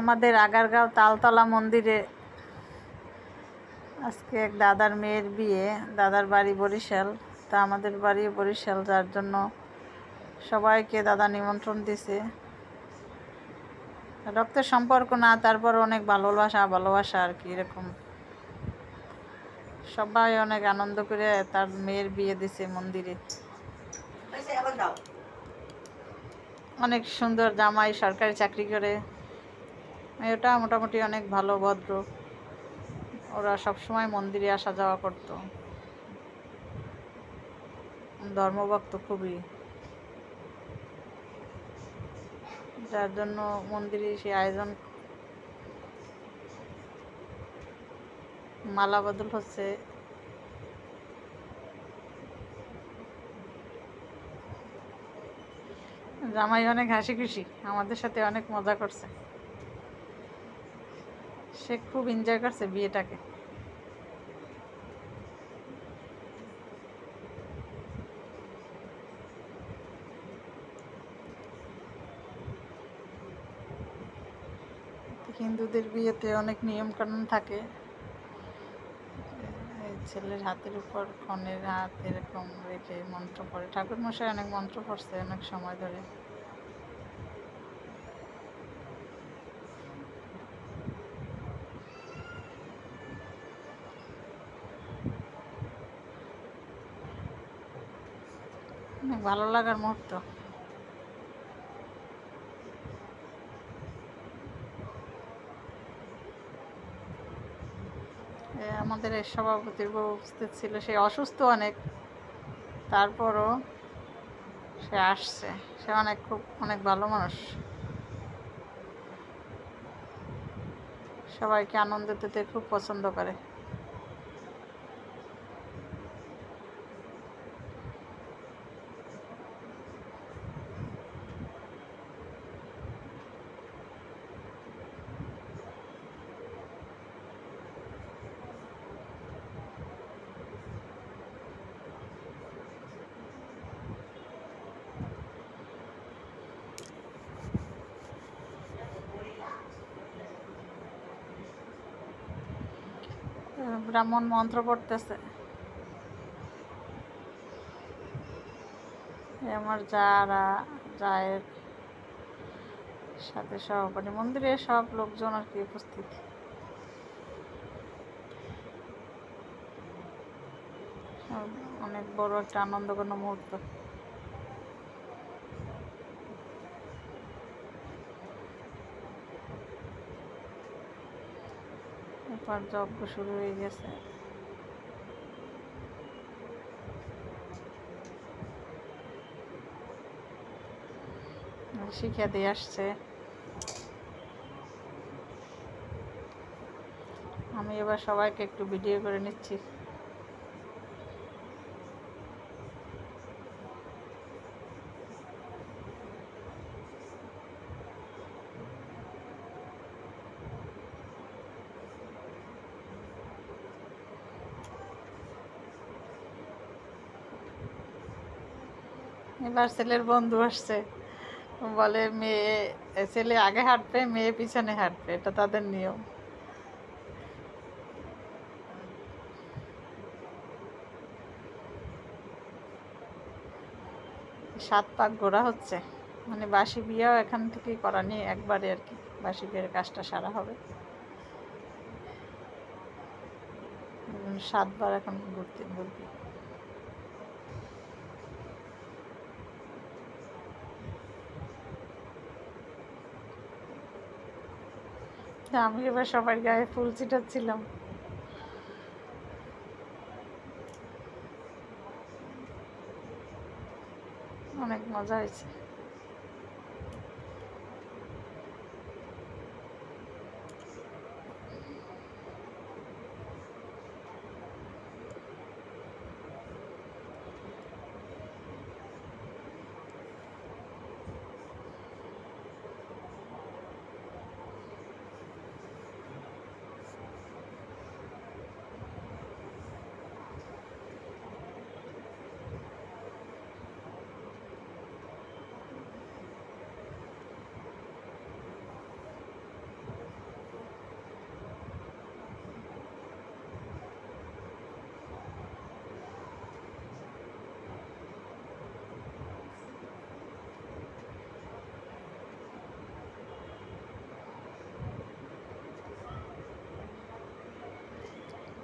আমাদের আগারগাঁও তালতলা মন্দিরে আজকে এক দাদার মেয়ের বিয়ে দাদার বাড়ি বরিশাল। তা আমাদের বাড়ি বরিশাল যার জন্য সবাইকে দাদা নিমন্ত্রণ দিছে। রক্তের সম্পর্ক না তারপর অনেক ভালোবাসা ভালোবাসা আর কি এরকম। সবাই অনেক আনন্দ করে তার মেয়ের বিয়ে দিছে মন্দিরে। অনেক সুন্দর জামাই সরকারি চাকরি করে। মেয়েটা মোটামুটি অনেক ভালো, ভদ্র। ওরা সবসময় মন্দিরে আসা যাওয়া করত। ধর্মভক্ত খুবই। যার জন্য মন্দিরে সে আয়োজন মালা বদল হচ্ছে। জামাই অনেক হাসি খুশি আমাদের সাথে অনেক মজা করছে। সে খুব এনজয় করছে বিয়েটাকে। হিন্দুদের বিয়েতে অনেক নিয়ম কানুন থাকে ছেলের হাতের উপর, কনের হাত এরকম রেখে মন্ত্র পড়ে। ঠাকুর মশাই অনেক মন্ত্র পড়ছে অনেক সময় ধরে। অনেক ভালো লাগার মুহূর্ত। আমাদের সভাপতির বউ উপস্থিত ছিল, সে অসুস্থ অনেক। তারপরও সে আসছে। সে অনেক খুব, অনেক ভালো মানুষ। সবাইকে আনন্দ দিতে খুব পছন্দ করে। ব্রাহ্মণ মন্ত্র পড়তেছে। আমার যারা, যায়ের সাথে সহপাঠী মন্দিরে সব লোকজন আর কি উপস্থিত। অনেক বড় একটা আনন্দঘন মুহূর্ত। এরপর যজ্ঞ শুরু হয়ে গেছে। শিখা দিয়ে আসছে। আমি এবার সবাইকে একটু ভিডিও করে নিচ্ছি। এবার ছেলের বন্ধু আসছে। বলে, মেয়ে, ছেলে আগে হাঁটবে, মেয়ে পিছনে হাঁটবে, এটা তাদের নিয়ম। সাত পাক ঘোরা হচ্ছে। মানে বাসি বিয়েও এখান থেকেই করা নিয়ে একবারে আর কি। বাসি বিয়ের কাজটা সারা হবে। সাতবার এখন ঘুরতে ঘুরবি। তা আমি এবার সবার গায়ে ফুল ছিটাচ্ছিলাম। অনেক মজা হয়েছে।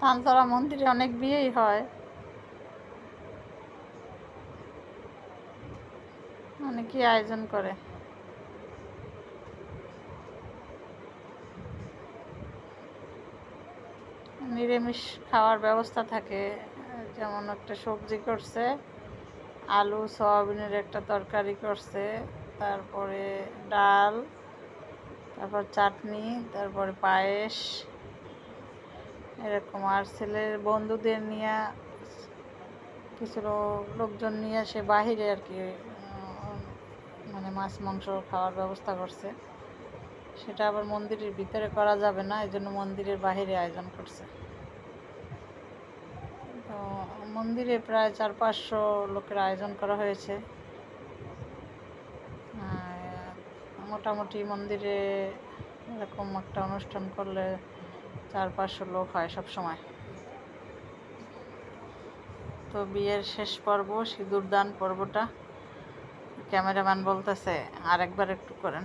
তানতলা মন্দিরে অনেক বিয়েই হয়। অনেকেই আয়োজন করে। নিরামিষ খাওয়ার ব্যবস্থা থাকে। যেমন একটা সবজি করছে, আলু, সয়াবিনের একটা তরকারি করছে, তারপরে ডাল, তারপর চাটনি, তারপরে পায়েস। এরকম, আর ছেলের বন্ধুদের নিয়ে, কিছু লোকজন নিয়ে সে বাহিরে আর কি মানে মাছ, মাংস খাওয়ার ব্যবস্থা করছে। সেটা আবার মন্দিরের ভিতরে করা যাবে না এই জন্য মন্দিরের বাহিরে আয়োজন করছে। তো মন্দিরে প্রায় চার পাঁচশো লোকের আয়োজন করা হয়েছে। মোটামুটি মন্দিরে এরকম একটা অনুষ্ঠান করলে চার পাঁচশো লোক হয় সব সময় তো বিয়ের শেষ পর্ব, সিঁদুরদান পর্বটা। ক্যামেরাম্যান বলতেছে, আর একবার একটু করেন।